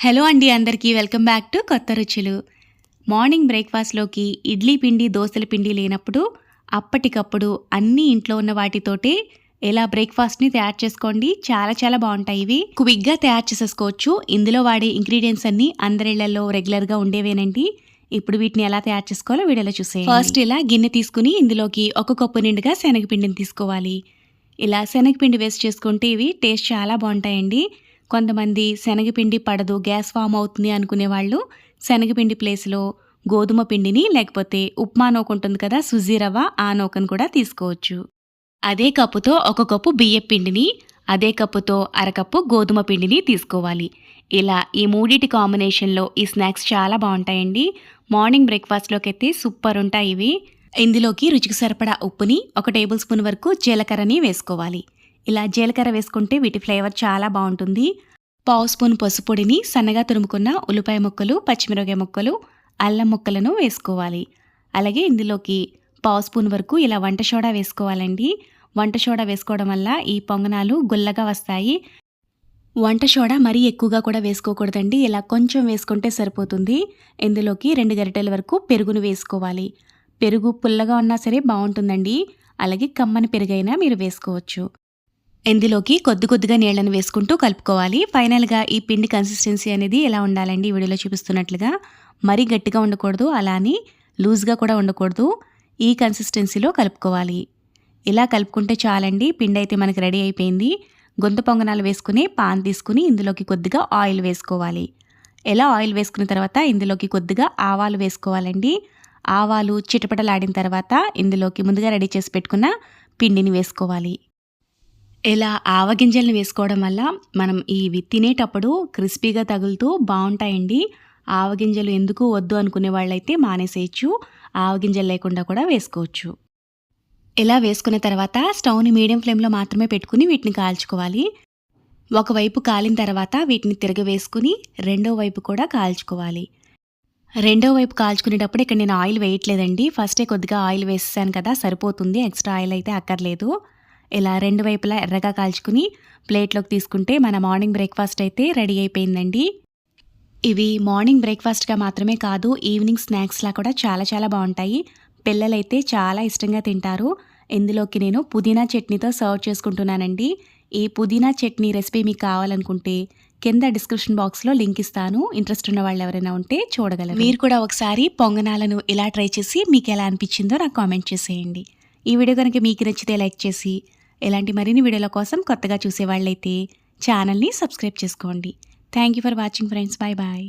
Hello అండి అందరికీ welcome back to కొత్త రుచులు. మార్నింగ్ బ్రేక్ఫాస్ట్లోకి ఇడ్లీ పిండి దోశల పిండి లేనప్పుడు అప్పటికప్పుడు అన్నీ ఇంట్లో ఉన్న వాటితోటే ఎలా బ్రేక్ఫాస్ట్ని తయారు చేసుకోండి. చాలా చాలా బాగుంటాయి ఇవి. క్విక్గా తయారు చేసేసుకోవచ్చు. ఇందులో వాడే ఇంగ్రీడియంట్స్ అన్నీ అందరిళ్ళలో రెగ్యులర్గా ఉండేవేనండి. ఇప్పుడు వీటిని ఎలా తయారు చేసుకోవాలో వీడియోలో చూసే ఫస్ట్ ఇలా గిన్నె తీసుకుని ఇందులోకి ఒక కప్పు నిండుగా శనగపిండిని తీసుకోవాలి. ఇలా శనగపిండి వేస్ట్ చేసుకుంటే ఇవి టేస్ట్ చాలా బాగుంటాయండి. కొంతమంది శనగపిండి పడదు గ్యాస్ ఫామ్ అవుతుంది అనుకునే వాళ్ళు శనగపిండి ప్లేస్లో గోధుమ పిండిని లేకపోతే ఉప్మా నూక ఉంటుంది కదా సుజీ రవ్వ ఆ నూకను కూడా తీసుకోవచ్చు. అదే కప్పుతో ఒక కప్పు బియ్యం పిండిని అదే కప్పుతో అరకప్పు గోధుమ పిండిని తీసుకోవాలి. ఇలా ఈ మూడిటి కాంబినేషన్లో ఈ స్నాక్స్ చాలా బాగుంటాయండి. మార్నింగ్ బ్రేక్ఫాస్ట్లోకి అయితే సూపర్ ఉంటాయి ఇవి. ఇందులోకి రుచికి సరిపడా ఉప్పుని ఒక టేబుల్ స్పూన్ వరకు జీలకర్రని వేసుకోవాలి. ఇలా జీలకర్ర వేసుకుంటే వీటి ఫ్లేవర్ చాలా బాగుంటుంది. పావు స్పూన్ పసుపొడిని సన్నగా తురుముకున్న ఉల్లిపాయ ముక్కలు పచ్చిమిరపకాయ ముక్కలు అల్లం ముక్కలను వేసుకోవాలి. అలాగే ఇందులోకి పావు స్పూన్ వరకు ఇలా వంట సోడా వేసుకోవాలండి. వంట సోడా వేసుకోవడం వల్ల ఈ పొంగనాలు గుల్లగా వస్తాయి. వంట సోడా మరీ ఎక్కువగా కూడా వేసుకోకూడదండి. ఇలా కొంచెం వేసుకుంటే సరిపోతుంది. ఇందులోకి రెండు గరిటెల వరకు పెరుగును వేసుకోవాలి. పెరుగు పుల్లగా ఉన్నా సరే బాగుంటుందండి. అలాగే కమ్మని పెరుగైనా మీరు వేసుకోవచ్చు. ఇందులోకి కొద్ది కొద్దిగా నీళ్ళని వేసుకుంటూ కలుపుకోవాలి. ఫైనల్గా ఈ పిండి కన్సిస్టెన్సీ అనేది ఎలా ఉండాలండి ఈ వీడియోలో చూపిస్తున్నట్లుగా? మరీ గట్టిగా ఉండకూడదు అలానే లూజ్గా కూడా ఉండకూడదు. ఈ కన్సిస్టెన్సీలో కలుపుకోవాలి. ఇలా కలుపుకుంటే చాలండి పిండి అయితే మనకి రెడీ అయిపోయింది. గొంతు పొంగనాలు వేసుకుని పాన్ తీసుకుని ఇందులోకి కొద్దిగా ఆయిల్ వేసుకోవాలి. ఎలా ఆయిల్ వేసుకున్న తర్వాత ఇందులోకి కొద్దిగా ఆవాలు వేసుకోవాలండి. ఆవాలు చిటపటలాడిన తర్వాత ఇందులోకి ముందుగా రెడీ చేసి పెట్టుకున్న పిండిని వేసుకోవాలి. ఇలా ఆవగింజల్ని వేసుకోవడం వల్ల మనం ఇవి తినేటప్పుడు క్రిస్పీగా తగులుతూ బాగుంటాయండి. ఆవగింజలు ఎందుకు వద్దు అనుకునే వాళ్ళైతే మానేసేయచ్చు. ఆవగింజలు లేకుండా కూడా వేసుకోవచ్చు. ఇలా వేసుకున్న తర్వాత స్టవ్ని మీడియం ఫ్లేమ్లో మాత్రమే పెట్టుకుని వీటిని కాల్చుకోవాలి. ఒకవైపు కాలిన తర్వాత వీటిని తిరగవేసుకుని రెండో వైపు కూడా కాల్చుకోవాలి. రెండో వైపు కాల్చుకునేటప్పుడు ఇక్కడ నేను ఆయిల్ వేయట్లేదండి. ఫస్టే కొద్దిగా ఆయిల్ వేసేసాను కదా సరిపోతుంది. ఎక్స్ట్రా ఆయిల్ అయితే అక్కర్లేదు. ఇలా రెండు వైపులా ఎర్రగా కాల్చుకుని ప్లేట్లోకి తీసుకుంటే మన మార్నింగ్ బ్రేక్ఫాస్ట్ అయితే రెడీ అయిపోయిందండి. ఇవి మార్నింగ్ బ్రేక్ఫాస్ట్గా మాత్రమే కాదు ఈవినింగ్ స్నాక్స్లా కూడా చాలా చాలా బాగుంటాయి. పిల్లలైతే చాలా ఇష్టంగా తింటారు. ఇందులోకి నేను పుదీనా చట్నీతో సర్వ్ చేసుకుంటున్నానండి. ఈ పుదీనా చట్నీ రెసిపీ మీకు కావాలనుకుంటే కింద డిస్క్రిప్షన్ బాక్స్లో లింక్ ఇస్తాను. ఇంట్రెస్ట్ ఉన్న వాళ్ళు ఎవరైనా ఉంటే చూడగలరు. మీరు కూడా ఒకసారి పొంగనాలను ఇలా ట్రై చేసి మీకు ఎలా అనిపించిందో నాకు కామెంట్ చేసేయండి. ఈ వీడియో కనుక మీకు నచ్చితే లైక్ చేసి ఇలాంటి మరిన్ని వీడియోల కోసం కొత్తగా చూసేవాళ్ళైతే ఛానల్ని సబ్స్క్రైబ్ చేసుకోండి. Thank you for watching friends bye bye